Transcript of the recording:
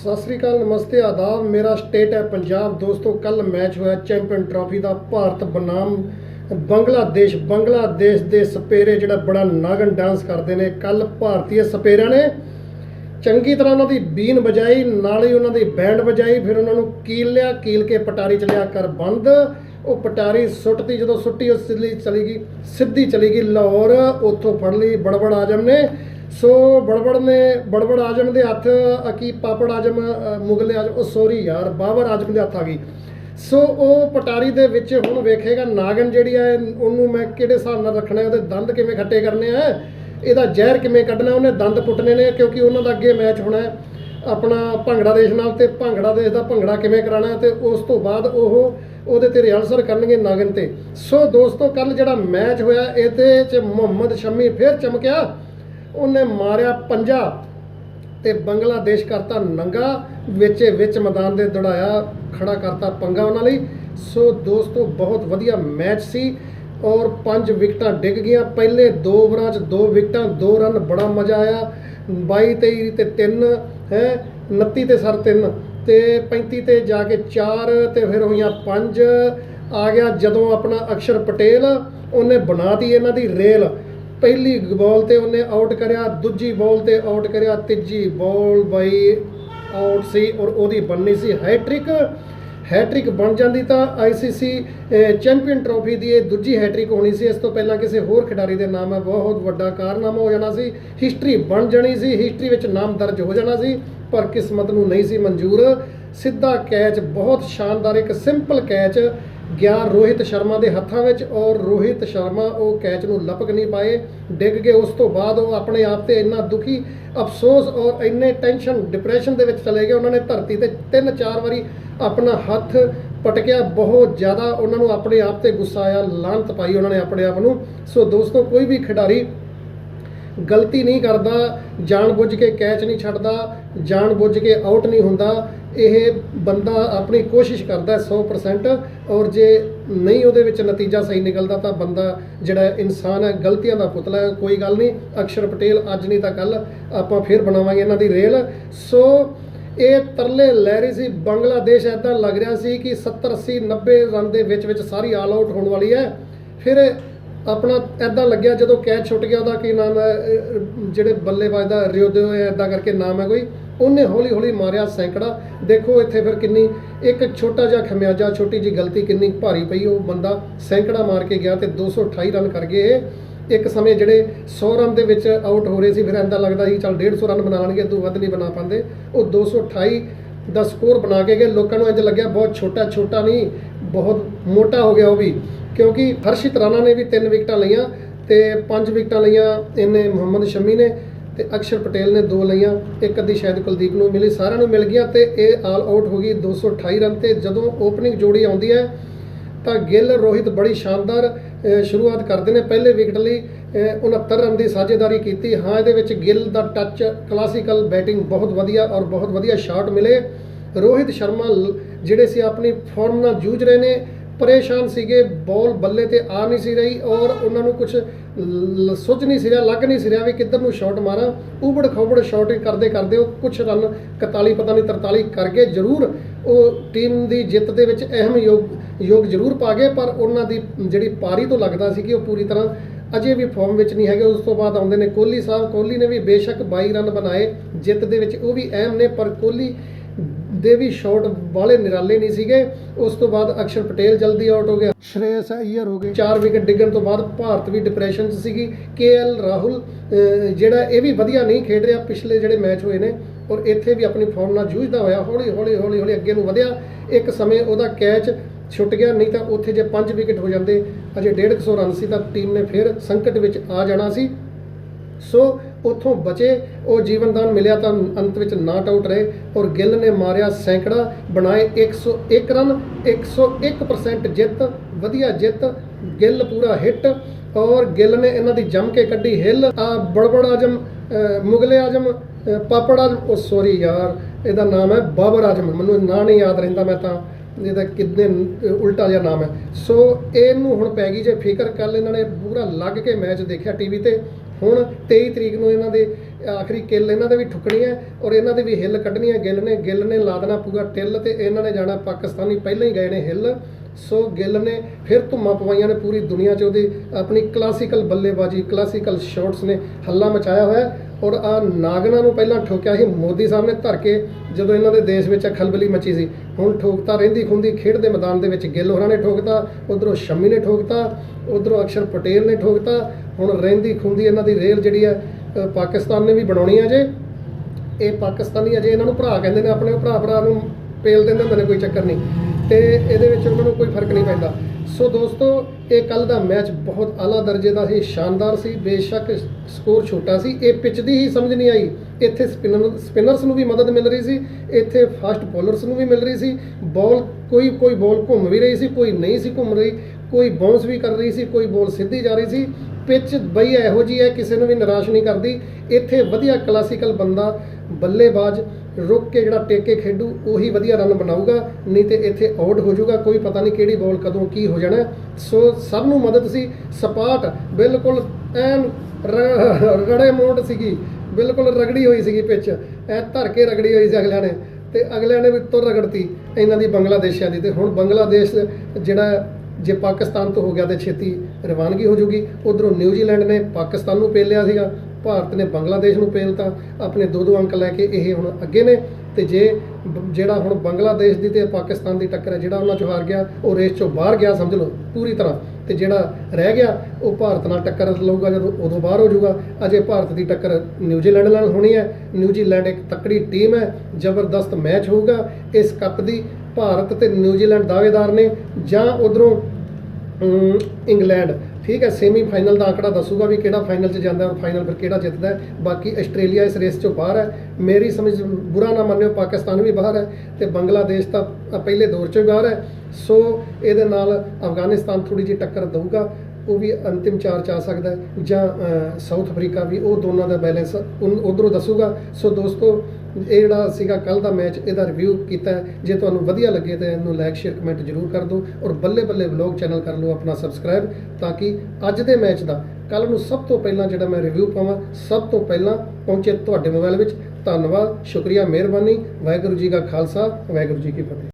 ਸਤਿ ਸ੍ਰੀ ਅਕਾਲ, ਨਮਸਤੇ, ਆਦਾਬ। ਮੇਰਾ ਸਟੇਟ ਹੈ ਪੰਜਾਬ। ਦੋਸਤੋ, ਕੱਲ ਮੈਚ ਹੋਇਆ ਚੈਂਪੀਅਨ ਟਰਾਫੀ ਦਾ। ਭਾਰਤ ਬਨਾਮ ਬੰਗਲਾਦੇਸ਼। ਬੰਗਲਾਦੇਸ਼ ਦੇ ਸਪੇਰੇ ਜਿਹੜਾ ਬੜਾ ਨਾਗਨ ਡਾਂਸ ਕਰਦੇ ਨੇ। ਕੱਲ ਭਾਰਤੀ ਸਪੇਰਿਆਂ ਨੇ ਚੰਗੀ ਤਰ੍ਹਾਂ ਉਹਨਾਂ ਦੀ ਬੀਨ ਵਜਾਈ, ਨਾਲ ਹੀ ਉਹਨਾਂ ਦੀ ਬੈਂਡ ਵਜਾਈ। ਫਿਰ ਉਹਨਾਂ ਨੂੰ ਕੀਲ ਲਿਆ, ਕੀਲ ਕੇ ਪਟਾਰੀ ਚ ਲਿਆ ਕਰ ਬੰਦ। ਉਹ ਪਟਾਰੀ ਸੁੱਟਦੀ ਜਦੋਂ ਸੁੱਟੀ, ਉਹ ਸਿੱਧੀ ਚਲੀ ਗਈ, ਸਿੱਧੀ ਚਲੀ ਗਈ। ਲਾਹੌਰ, ਉੱਥੋਂ ਫੜ ਲਈ, ਬੜਬੜ ਆਜਮ ਨੇ ਸੋ ਬੜਬੜ ਨੇ, ਬੜਬੜ ਆਜਮ ਦੇ ਹੱਥ, ਅਕੀ ਪਾਪੜ ਆਜਮ ਮੁਗਲ ਆਜਮ, ਉਹ ਸੋਰੀ ਯਾਰ, ਬਾਬਰ ਆਜਮ ਦੇ ਹੱਥ ਆ ਗਈ। ਸੋ ਉਹ ਪਟਾਰੀ ਦੇ ਵਿੱਚ ਹੁਣ ਵੇਖੇਗਾ ਨਾਗਨ ਜਿਹੜੀ ਹੈ ਉਹਨੂੰ ਮੈਂ ਕਿਹੜੇ ਹਿਸਾਬ ਨਾਲ ਰੱਖਣਾ ਉਹਦੇ ਦੰਦ ਕਿਵੇਂ ਖੱਟੇ ਕਰਨੇ ਆ, ਇਹਦਾ ਜ਼ਹਿਰ ਕਿਵੇਂ ਕੱਢਣਾ, ਉਹਨੇ ਦੰਦ ਪੁੱਟਣੇ ਨੇ, ਕਿਉਂਕਿ ਉਹਨਾਂ ਦਾ ਅੱਗੇ ਮੈਚ ਹੋਣਾ ਹੈ। ਆਪਣਾ ਭੰਗੜਾ ਦੇਸ਼ ਨਾਲ ਤੇ ਭੰਗੜਾ ਦੇਸ਼ ਦਾ ਭੰਗੜਾ ਕਿਵੇਂ ਕਰਾਣਾ ਹੈ ਤੇ ਉਸ ਤੋਂ ਬਾਅਦ ਉਹ ਉਹਦੇ ਤੇ ਰਿਹਰਸਲ ਕਰਨਗੇ ਨਾਗਨ ਤੇ। ਸੋ ਦੋਸਤੋ ਕੱਲ ਜਿਹੜਾ ਮੈਚ ਹੋਇਆ, ਇਹਦੇ ਚ ਮੁਹੰਮਦ ਸ਼ਮੀ ਫਿਰ ਚਮਕਿਆ। ਉਹਨੇ ਮਾਰਿਆ ਪੰਜਾ ਤੇ ਬੰਗਲਾਦੇਸ਼ ਕਰਤਾ ਨੰਗਾ, ਵਿੱਚ ਵਿੱਚ ਮੈਦਾਨ ਦੇ ਦੜਾਇਆ, ਖੜਾ ਕਰਤਾ ਪੰਗਾ ਉਹਨਾਂ ਲਈ। ਸੋ ਦੋਸਤੋ, ਬਹੁਤ ਵਧੀਆ ਮੈਚ ਸੀ ਔਰ ਪੰਜ ਵਿਕਟਾਂ ਡਿੱਗ ਗਈਆਂ। ਪਹਿਲੇ ਦੋ ਓਵਰਾਂ 'ਚ ਦੋ ਵਿਕਟਾਂ, ਦੋ ਰਨ, ਬੜਾ ਮਜ਼ਾ ਆਇਆ। 22 23 ਤੇ 3 ਹੈ 29 ਤੇ ਸਰ 3 ਤੇ 35 ਤੇ ਜਾ ਕੇ 4 ਤੇ ਫਿਰ ਹੋਈਆਂ 5 ਆ ਗਿਆ ਜਦੋਂ ਆਪਣਾ ਅਕਸ਼ਰ ਪਟੇਲ, ਉਹਨੇ ਬਣਾਤੀ ਇਹਨਾਂ ਦੀ ਰੇਲ। ਪਹਿਲੀ ਬਾਲ ਤੇ ਉਹਨੇ ਆਊਟ ਕਰਿਆ, ਦੂਜੀ ਬਾਲ ਤੇ ਆਊਟ ਕਰਿਆ, ਤੀਜੀ ਬਾਲ ਬਾਈ ਆਊਟ ਸੀ ਔਰ ਉਹਦੀ ਬਣਨੀ ਸੀ ਹੈਟ੍ਰਿਕ ਹੈਟ੍ਰਿਕ ਬਣ ਜਾਂਦੀ ਤਾਂ ਆਈਸੀਸੀ ਚੈਂਪੀਅਨ ਟਰੋਫੀ ਦੀ ਇਹ ਦੂਜੀ ਹੈਟ੍ਰਿਕ ਹੋਣੀ ਸੀ। ਇਸ ਤੋਂ ਪਹਿਲਾਂ ਕਿਸੇ ਹੋਰ ਖਿਡਾਰੀ ਦੇ ਨਾਮ ਹੈ, ਬਹੁਤ ਵੱਡਾ ਕਾਰਨਾਮਾ ਹੋ ਜਾਣਾ ਸੀ। ਹਿਸਟਰੀ ਬਣ ਜਾਣੀ ਸੀ ਹਿਸਟਰੀ ਵਿੱਚ ਨਾਮ ਦਰਜ ਹੋ ਜਾਣਾ ਸੀ, ਪਰ ਕਿਸਮਤ ਨੂੰ ਨਹੀਂ ਸੀ ਮਨਜ਼ੂਰ। ਸਿੱਧਾ ਕੈਚ ਬਹੁਤ ਸ਼ਾਨਦਾਰ, ਇੱਕ ਸਿੰਪਲ ਕੈਚ ਗਿਆ ਰੋਹਿਤ ਸ਼ਰਮਾ ਦੇ ਹੱਥਾਂ ਵਿੱਚ ਔਰ ਰੋਹਿਤ ਸ਼ਰਮਾ ਉਹ ਕੈਚ ਨੂੰ ਲਪਕ ਨਹੀਂ ਪਾਏ, ਡਿੱਗ ਗਏ। ਉਸ ਤੋਂ ਬਾਅਦ ਉਹ ਆਪਣੇ ਆਪ ਤੇ ਇੰਨਾ ਦੁਖੀ, ਅਫਸੋਸ ਔਰ ਇੰਨੇ ਟੈਨਸ਼ਨ ਡਿਪਰੈਸ਼ਨ ਦੇ ਵਿੱਚ ਚਲੇ ਗਏ। ਉਹਨਾਂ ਨੇ ਧਰਤੀ ਤੇ ਤਿੰਨ ਚਾਰ ਵਾਰੀ ਆਪਣਾ ਹੱਥ ਪਟਕਿਆ। ਬਹੁਤ ਜ਼ਿਆਦਾ ਉਹਨਾਂ ਨੂੰ ਆਪਣੇ ਆਪ ਤੇ ਗੁੱਸਾ ਆਇਆ ਲਾਂਤ ਪਾਈ ਉਹਨਾਂ ਨੇ ਆਪਣੇ ਆਪ ਨੂੰ। ਸੋ ਦੋਸਤੋ, ਕੋਈ ਵੀ ਖਿਡਾਰੀ ਗਲਤੀ ਨਹੀਂ ਕਰਦਾ, ਜਾਣਬੁੱਝ ਕੇ ਕੈਚ ਨਹੀਂ ਛੱਡਦਾ, ਜਾਣਬੁੱਝ ਕੇ ਆਊਟ ਨਹੀਂ ਹੁੰਦਾ, ਇਹ ਬੰਦਾ ਆਪਣੀ ਕੋਸ਼ਿਸ਼ ਕਰਦਾ ਹੈ 100% ਔਰ ਜੇ ਨਹੀਂ ਉਹਦੇ ਵਿੱਚ ਨਤੀਜਾ ਸਹੀ ਨਿਕਲਦਾ ਤਾਂ ਬੰਦਾ ਜਿਹੜਾ ਇਨਸਾਨ ਹੈ, ਗਲਤੀਆਂ ਦਾ ਪੁਤਲਾ ਹੈ, ਕੋਈ ਗੱਲ ਨਹੀਂ, ਅਕਸ਼ਰ ਪਟੇਲ ਅੱਜ ਨਹੀਂ ਤਾਂ ਕੱਲ ਆਪਾਂ ਫੇਰ ਬਣਾਵਾਂਗੇ ਇਹਨਾਂ ਦੀ ਰੇਲ। ਸੋ ਇਹ ਤਰਲੇ ਲੈ ਰਹੀ ਸੀ, ਬੰਗਲਾਦੇਸ਼ ਐਦਾਂ ਲੱਗ ਰਿਹਾ ਸੀ ਕਿ 70 80 90 ਰਨ ਦੇ ਵਿੱਚ ਵਿੱਚ ਸਾਰੀ ਆਲ ਆਊਟ ਹੋਣ ਵਾਲੀ ਹੈ। ਫਿਰ ਆਪਣਾ ਐਦਾਂ ਲੱਗਿਆ ਜਦੋਂ ਕੈਚ ਛੁੱਟ ਗਿਆ ਉਹਦਾ ਕੀ ਨਾਮ ਹੈ ਜਿਹੜੇ ਬੱਲੇਬਾਜ਼ ਦਾ ਰਿਓਦੋ ਐਦਾਂ ਕਰਕੇ ਨਾਮ ਹੈ ਕੋਈ। ਉਹਨੇ ਹੌਲੀ ਹੌਲੀ ਮਾਰਿਆ ਸੈਂਕੜਾ। ਦੇਖੋ ਇੱਥੇ ਫਿਰ ਕਿੰਨੀ, ਇੱਕ ਛੋਟਾ ਜਿਹਾ ਖਮਿਆਜਾ, ਛੋਟੀ ਜੀ ਗਲਤੀ ਕਿੰਨੀ ਭਾਰੀ ਪਈ, ਉਹ ਬੰਦਾ ਸੈਂਕੜਾ ਮਾਰ ਕੇ ਗਿਆ ਤੇ 228 ਰਨ ਕਰ ਗਏ। ਇਹ ਇੱਕ ਸਮੇਂ ਜਿਹੜੇ 100 ਰਨ ਦੇ ਵਿੱਚ ਆਊਟ ਹੋ ਰਹੇ ਸੀ, ਫਿਰ ਐਂਦਾ ਲੱਗਦਾ ਸੀ, ਚੱਲ 150 ਰਨ ਬਣਾ ਲੈਣਗੇ ਤੋਂ ਵੱਧ ਨਹੀਂ ਬਣਾ ਪਾਉਂਦੇ। ਉਹ 228 ਦਾ ਸਕੋਰ ਬਣਾ ਕੇ ਗਏ। ਲੋਕਾਂ ਨੂੰ ਇੰਜ ਲੱਗਿਆ, ਬਹੁਤ ਛੋਟਾ ਛੋਟਾ ਨਹੀਂ, ਬਹੁਤ ਮੋਟਾ ਹੋ ਗਿਆ ਉਹ ਵੀ। ਕਿਉਂਕਿ ਹਰਸ਼ਿਤ ਰਾਣਾ ਨੇ ਵੀ ਤਿੰਨ ਵਿਕਟਾਂ ਲਈਆਂ ਤੇ ਪੰਜ ਵਿਕਟਾਂ ਲਈਆਂ ਇਹਨੇ ਮੁਹੰਮਦ ਸ਼ਮੀ ਨੇ ਤੇ ਅਕਸ਼ਰ ਪਟੇਲ ਨੇ ਦੋ ਲਈਆਂ ਇੱਕ ਅੱਧੀ ਸ਼ਾਇਦ ਕੁਲਦੀਪ ਨੂੰ ਮਿਲੀ ਸਾਰਿਆਂ ਨੂੰ ਮਿਲ ਗਿਆ ਤੇ ਇਹ ਆਲ ਆਊਟ ਹੋ ਗਈ 228 ਰਨ ਤੇ ਜਦੋਂ ਓਪਨਿੰਗ ਜੋੜੀ ਆਉਂਦੀ ਹੈ ਤਾਂ ਗਿੱਲ ਰੋਹਿਤ ਬੜੀ ਸ਼ਾਨਦਾਰ ਸ਼ੁਰੂਆਤ ਕਰਦੇ ਨੇ ਪਹਿਲੇ ਵਿਕਟ ਲਈ ਅਹ, 69 ਰਨ ਦੀ ਸਾਝੇਦਾਰੀ ਕੀਤੀ। ਹਾਂ ਇਹਦੇ ਵਿੱਚ ਗਿੱਲ ਦਾ ਟੱਚ ਕਲਾਸੀਕਲ ਬੈਟਿੰਗ ਬਹੁਤ ਵਧੀਆ ਔਰ ਬਹੁਤ ਵਧੀਆ ਸ਼ਾਟ ਮਿਲੇ। ਰੋਹਿਤ ਸ਼ਰਮਾ ਜਿਹੜੇ ਸੀ ਆਪਣੀ ਫਾਰਮ ਨਾਲ ਜੂਝ ਰਹੇ ਨੇ ਪਰੇਸ਼ਾਨ ਸੀਗੇ, ਬੋਲ ਬੱਲੇ ਤੇ ਆ ਨਹੀਂ ਸੀ ਰਹੀ ਔਰ ਉਹਨਾਂ ਨੂੰ ਕੁਝ ਸੁੱਝ ਨਹੀਂ ਸੀ ਰਿਹਾ, ਲੱਗ ਨਹੀਂ ਸੀ ਰਿਹਾ ਵੀ ਕਿੱਧਰ ਨੂੰ ਸ਼ਾਟ ਮਾਰਾਂ। ਉਬੜ ਖੋਬੜ ਸ਼ਾਟਿੰਗ ਕਰਦੇ ਕਰਦੇ ਉਹ ਕੁਝ ਰਨ 41 ਪਤਾ ਨਹੀਂ 43 ਕਰ ਗਏ। ਜ਼ਰੂਰ ਉਹ ਟੀਮ ਦੀ ਜਿੱਤ ਦੇ ਵਿੱਚ ਅਹਿਮ ਯੋਗ ਯੋਗ ਜ਼ਰੂਰ ਪਾ ਗਏ, ਪਰ ਉਹਨਾਂ ਦੀ ਜਿਹੜੀ ਪਾਰੀ ਤੋਂ ਲੱਗਦਾ ਸੀ ਕਿ ਉਹ ਪੂਰੀ ਤਰ੍ਹਾਂ ਅਜੇ ਵੀ ਫਾਰਮ ਵਿੱਚ ਨਹੀਂ ਹੈਗੇ। ਉਸ ਤੋਂ ਬਾਅਦ ਆਉਂਦੇ ਨੇ ਕੋਹਲੀ ਸਾਹਿਬ। ਕੋਹਲੀ ਨੇ ਵੀ ਬੇਸ਼ੱਕ 22 ਰਨ ਬਣਾਏ। ਜਿੱਤ ਦੇ ਵਿੱਚ ਉਹ ਵੀ ਅਹਿਮ ਨੇ, ਪਰ ਕੋਹਲੀ ਦੇ ਵੀ ਸ਼ਾਟ ਵਾਲੇ ਨਿਰਾਲੇ ਨਹੀਂ ਸੀਗੇ। ਉਸ ਤੋਂ ਬਾਅਦ ਅਕਸ਼ਰ ਪਟੇਲ ਜਲਦੀ ਆਊਟ ਹੋ ਗਿਆ। ਸ਼੍ਰੇਯਸ ਅਈਅਰ ਹੋ ਗਏ। ਚਾਰ ਵਿਕਟ ਡਿੱਗਣ ਤੋਂ ਬਾਅਦ ਭਾਰਤ ਵੀ ਡਿਪਰੈਸ਼ਨ 'ਚ ਸੀਗੀ। ਕੇਐਲ ਰਾਹੁਲ ਜਿਹੜਾ ਇਹ ਵੀ ਵਧੀਆ ਨਹੀਂ ਖੇਡ ਰਿਹਾ ਪਿਛਲੇ ਜਿਹੜੇ ਮੈਚ ਹੋਏ ਨੇ ਔਰ ਇੱਥੇ ਵੀ ਆਪਣੀ ਫਾਰਮ ਨਾਲ ਜੂਝਦਾ ਹੋਇਆ ਹੌਲੀ ਹੌਲੀ ਹੌਲੀ ਹੌਲੀ ਅੱਗੇ ਨੂੰ ਵਧਿਆ। ਇੱਕ ਸਮੇਂ ਉਹਦਾ ਕੈਚ ਛੁੱਟ ਗਿਆ ਨਹੀਂ ਤਾਂ ਉੱਥੇ ਜੇ 5 ਵਿਕਟ ਹੋ ਜਾਂਦੇ ਅਜੇ 150 ਰਨ ਸੀ ਤਾਂ ਟੀਮ ਨੇ ਫਿਰ ਸੰਕਟ ਵਿੱਚ ਆ ਜਾਣਾ ਸੀ। ਸੋ ਉੱਥੋਂ ਬਚੇ, ਉਹ ਜੀਵਨਦਾਨ ਮਿਲਿਆ ਤਾਂ ਅੰਤ ਵਿੱਚ ਨਾਟ ਆਊਟ ਰਹੇ ਔਰ ਗਿੱਲ ਨੇ ਮਾਰਿਆ ਸੈਂਕੜਾ, ਬਣਾਏ 101 ਰਨ 101% ਜਿੱਤ, ਵਧੀਆ ਜਿੱਤ, ਗਿੱਲ ਪੂਰਾ ਹਿੱਟ ਔਰ ਗਿੱਲ ਨੇ ਇਹਨਾਂ ਦੀ ਜੰਮ ਕੇ ਕੱਢੀ ਹਿੱਲ ਆ ਬੜਬੜ ਆਜਮ ਮੁਗਲੇ ਆਜਮ ਪਾਪੜ ਆਜਮ, ਉਹ ਸੌਰੀ ਯਾਰ, ਇਹਦਾ ਨਾਮ ਹੈ ਬਾਬਰ ਆਜਮ, ਮੈਨੂੰ ਨਾਂ ਨਹੀਂ ਯਾਦ ਰਹਿੰਦਾ ਮੈਂ ਤਾਂ, ਇਹਦਾ ਕਿੰਨੇ ਉਲਟਾ ਜਿਹਾ ਨਾਮ ਹੈ। ਸੋ ਇਹਨੂੰ ਹੁਣ ਪੈ ਗਈ ਜੇ ਫਿਕਰ ਕੱਲ ਇਹਨਾਂ ਨੇ ਪੂਰਾ ਲੱਗ ਕੇ ਮੈਚ ਦੇਖਿਆ ਟੀਵੀ ਤੇ। ਹੁਣ 23 ਤਰੀਕ ਨੂੰ ਇਹਨਾਂ ਦੇ, ਆਖਰੀ ਕਿੱਲ ਇਹਨਾਂ ਦੇ ਵੀ ਠੁਕਣੀ ਹੈ ਔਰ ਇਹਨਾਂ ਦੇ ਵੀ ਹਿੱਲ ਕੱਢਣੀ ਹੈ, ਗਿੱਲ ਨੇ ਗਿੱਲ ਨੇ ਲਾ ਦੇਣਾ ਪੂਰਾ ਟਿੱਲ ਤੇ ਇਹਨਾਂ ਨੇ ਜਾਣਾ ਪਾਕਿਸਤਾਨੀ, ਪਹਿਲਾਂ ਹੀ ਗਏ ਨੇ ਹਿੱਲ। ਸੋ ਗਿੱਲ ਨੇ ਫਿਰ ਧੁੰਮਾਂ ਪਵਾਈਆਂ ਨੇ ਪੂਰੀ ਦੁਨੀਆ 'ਚ ਉਹਦੀ ਆਪਣੀ ਕਲਾਸੀਕਲ ਬੱਲੇਬਾਜ਼ੀ ਕਲਾਸੀਕਲ ਸ਼ਾਟਸ ਨੇ ਹੱਲਾ ਮਚਾਇਆ ਹੋਇਆ। ਔਰ ਆ ਨਾਗਨਾ ਨੂੰ ਪਹਿਲਾਂ ਠੋਕਿਆ ਸੀ, ਮੋਦੀ ਸਾਹਿਬ ਨੇ ਧਰ ਕੇ ਜਦੋਂ ਇਹਨਾਂ ਦੇ ਦੇਸ਼ ਵਿੱਚ ਖਲਬਲੀ ਮਚੀ ਸੀ, ਹੁਣ ਠੋਕਤਾ ਰਹਿੰਦੀ ਖੁੰਦੀ ਖੇਡ ਦੇ ਮੈਦਾਨ ਦੇ ਵਿੱਚ, ਗਿੱਲ ਹੋਰਾਂ ਨੇ ਠੋਕਤਾ, ਉਧਰੋਂ ਸ਼ਮੀ ਨੇ ਠੋਕਤਾ, ਉਧਰੋਂ ਅਕਸ਼ਰ ਪਟੇਲ ਨੇ ਠੋਕਤਾ, ਹੁਣ ਰਹਿੰਦੀ ਖੁੰਦੀ ਇਹਨਾਂ ਦੀ ਰੇਲ ਜਿਹੜੀ ਹੈ ਪਾਕਿਸਤਾਨ ਨੇ ਵੀ ਬਣਾਉਣੀ ਹੈ ਜੇ ਇਹ ਪਾਕਿਸਤਾਨੀ ਅਜੇ ਇਹਨਾਂ ਨੂੰ ਭਰਾ ਕਹਿੰਦੇ ਨੇ, ਆਪਣੇ ਭਰਾ ਭਰਾ ਨੂੰ ਪੇਲ ਦਿੰਦੇ ਹੁੰਦੇ ਨੇ, ਕੋਈ ਚੱਕਰ ਨਹੀਂ। ਤੇ ਇਹਦੇ ਵਿੱਚ ਉਹਨਾਂ ਨੂੰ ਕੋਈ ਫ਼ਰਕ ਨਹੀਂ ਪੈਂਦਾ। ਸੋ ਦੋਸਤੋ, ਇਹ ਕੱਲ ਦਾ ਮੈਚ ਬਹੁਤ ਆਲਾ ਦਰਜੇ ਦਾ ਸੀ, ਸ਼ਾਨਦਾਰ ਸੀ, ਬੇਸ਼ੱਕ ਸਕੋਰ ਛੋਟਾ ਸੀ। ਇਹ ਪਿਚ ਦੀ ਹੀ ਸਮਝ ਨਹੀਂ ਆਈ। ਇੱਥੇ ਸਪਿਨਰ, ਸਪਿਨਰਸ ਨੂੰ ਵੀ ਮਦਦ ਮਿਲ ਰਹੀ ਸੀ, ਇੱਥੇ ਫਾਸਟ ਬੋਲਰਸ ਨੂੰ ਵੀ ਮਿਲ ਰਹੀ ਸੀ। ਬਾਲ, ਕੋਈ ਕੋਈ ਬਾਲ ਘੁੰਮ ਵੀ ਰਹੀ ਸੀ, ਕੋਈ ਨਹੀਂ ਸੀ ਘੁੰਮ ਰਹੀ, ਕੋਈ ਬਾਉਂਸ ਵੀ ਕਰ ਰਹੀ ਸੀ, ਕੋਈ ਬਾਲ ਸਿੱਧੀ ਜਾ ਰਹੀ ਸੀ। ਪਿਚ ਬਈ ਇਹੋ ਜੀ ਹੈ, ਕਿਸੇ ਨੂੰ ਵੀ ਨਿਰਾਸ਼ ਨਹੀਂ ਕਰਦੀ। ਇੱਥੇ ਵਧੀਆ ਕਲਾਸੀਕਲ ਬੰਦਾ, ਬੱਲੇਬਾਜ਼ ਰੁਕ ਕੇ ਜਿਹੜਾ ਟੇਕੇ ਖੇਡੂ, ਉਹੀ ਵਧੀਆ ਰਨ ਬਣਾਊਗਾ, ਨਹੀਂ ਤੇ ਇੱਥੇ ਆਊਟ ਹੋ ਜਾਊਗਾ, ਕੋਈ ਪਤਾ ਨਹੀਂ ਕਿਹੜੀ ਬਾਲ ਕਦੋਂ ਕੀ ਹੋ ਜਾਣਾ। ਸੋ ਸਭ ਨੂੰ ਮਦਦ ਸੀ, ਸਪਾਟ ਬਿਲਕੁਲ ਐਨ ਰ- ਰੜੇ ਮੋੜ ਸੀਗੀ, ਬਿਲਕੁਲ ਰਗੜੀ ਹੋਈ ਸੀਗੀ ਪਿੱਚ ਐ ਧਰ ਕੇ ਰਗੜੀ ਹੋਈ ਸੀ ਅਗਲਿਆਂ ਨੇ, ਤੇ ਅਗਲਿਆਂ ਨੇ ਵੀ ਤੁਰ ਰਗੜਤੀ ਇਹਨਾਂ ਦੀ ਬੰਗਲਾਦੇਸ਼ੀਆਂ ਦੀ, ਤੇ ਹੁਣ ਬੰਗਲਾਦੇਸ਼ ਜਿਹੜਾ ਜੇ ਪਾਕਿਸਤਾਨ ਤੋਂ ਹੋ ਗਿਆ ਤੇ ਛੇਤੀ ਰਵਾਨਗੀ ਹੋ ਜੂਗੀ ਉਧਰੋਂ ਨਿਊਜ਼ੀਲੈਂਡ ਨੇ ਪਾਕਿਸਤਾਨ ਨੂੰ ਪੇਲ ਲਿਆ ਸੀਗਾ। ਭਾਰਤ ਨੇ ਬੰਗਲਾਦੇਸ਼ ਨੂੰ ਪੇਲਤਾ, ਆਪਣੇ ਦੋ ਦੋ ਅੰਕ ਲੈ ਕੇ ਇਹ ਹੁਣ ਅੱਗੇ ਨੇ। ਤੇ ਜੇ ਬ- ਜਿਹੜਾ ਹੁਣ ਬੰਗਲਾਦੇਸ਼ ਦੀ ਤੇ ਪਾਕਿਸਤਾਨ ਦੀ ਟੱਕਰ ਹੈ, ਜਿਹੜਾ ਉਹਨਾਂ ਚੋਂ ਹਾਰ ਗਿਆ, ਉਹ ਰੇਸ ਚੋਂ ਬਾਹਰ ਗਿਆ, ਸਮਝ ਲਓ, ਪੂਰੀ ਤਰ੍ਹਾਂ। ਤੇ ਜਿਹੜਾ ਰਹਿ ਗਿਆ, ਉਹ ਭਾਰਤ ਨਾਲ ਟੱਕਰ ਲਊਗਾ, ਜਦੋਂ ਉਦੋਂ ਬਾਹਰ ਹੋ ਜਾਊਗਾ। ਅਜੇ ਭਾਰਤ ਦੀ ਟੱਕਰ ਨਿਊਜ਼ੀਲੈਂਡ ਨਾਲ ਹੋਣੀ ਹੈ। ਨਿਊਜ਼ੀਲੈਂਡ ਇੱਕ ਤਕੜੀ ਟੀਮ ਹੈ, ਜ਼ਬਰਦਸਤ ਮੈਚ ਹੋਊਗਾ। ਇਸ ਕੱਪ ਦੀ ਭਾਰਤ ਤੇ ਨਿਊਜ਼ੀਲੈਂਡ ਦਾਅਵੇਦਾਰ ਨੇ, ਜਾਂ ਉਧਰੋਂ ਇੰਗਲੈਂਡ। ਠੀਕ ਹੈ ਸੈਮੀ ਫਾਈਨਲ ਦਾ ਆંકੜਾ ਦੱਸੂਗਾ ਵੀ ਕਿਹੜਾ ਫਾਈਨਲ 'ਚ ਜਾਂਦਾ ਔਰ ਫਾਈਨਲ ਫਿਰ ਕਿਹੜਾ ਜਿੱਤਦਾ ਬਾਕੀ ਆਸਟ੍ਰੇਲੀਆ ਇਸ ਰੇਸ 'ਚੋਂ ਬਾਹਰ ਹੈ। ਮੇਰੀ ਸਮਝ, ਬੁਰਾ ਨਾ ਮੰਨਿਓ, ਪਾਕਿਸਤਾਨ ਵੀ ਬਾਹਰ ਹੈ ਤੇ ਬੰਗਲਾਦੇਸ਼ ਤਾਂ ਪਹਿਲੇ ਦੌਰ 'ਚੋਂ ਹੀ ਬਾਹਰ ਹੈ। ਸੋ ਇਹਦੇ ਨਾਲ ਅਫਗਾਨਿਸਤਾਨ ਥੋੜੀ ਜਿਹੀ ਟੱਕਰ ਦਊਗਾ। ਉਹ ਵੀ ਅੰਤਿਮ ਚਾਰ ਚ ਆ ਸਕਦਾ ਜਾਂ ਸਾਊਥ ਅਫਰੀਕਾ ਵੀ ਉਹ ਦੋਨਾਂ ਦਾ ਬੈਲੈਂਸ ਉਧਰੋਂ ਦੱਸੂਗਾ। ਸੋ ਦੋਸਤੋ, ਇਹ ਜਿਹੜਾ ਸੀਗਾ ਕੱਲ ਦਾ ਮੈਚ ਇਹਦਾ ਰਿਵਿਊ ਕੀਤਾ ਜੇ ਤੁਹਾਨੂੰ ਵਧੀਆ ਲੱਗੇ ਤਾਂ ਇਹਨੂੰ ਲਾਈਕ ਸ਼ੇਅਰ ਕਮੈਂਟ ਜ਼ਰੂਰ ਕਰ ਦਿਓ। ਔਰ ਬੱਲੇ ਬੱਲੇ ਵਲੌਗ ਚੈਨਲ ਕਰ ਲਓ ਆਪਣਾ ਸਬਸਕ੍ਰਾਈਬ ਤਾਂ ਕਿ ਅੱਜ ਦੇ ਮੈਚ ਦਾ ਕੱਲ ਨੂੰ ਸਭ ਤੋਂ ਪਹਿਲਾਂ ਜਿਹੜਾ ਮੈਂ ਰਿਵਿਊ ਪਾਵਾਂ, ਸਭ ਤੋਂ ਪਹਿਲਾਂ ਪਹੁੰਚੇ ਤੁਹਾਡੇ ਮੋਬਾਈਲ ਵਿੱਚ। ਧੰਨਵਾਦ, ਸ਼ੁਕਰੀਆ, ਮਿਹਰਬਾਨੀ। ਵਾਹਿਗੁਰੂ ਜੀ ਕਾ ਖਾਲਸਾ, ਵਾਹਿਗੁਰੂ ਜੀ ਕੀ ਫਤਿਹ।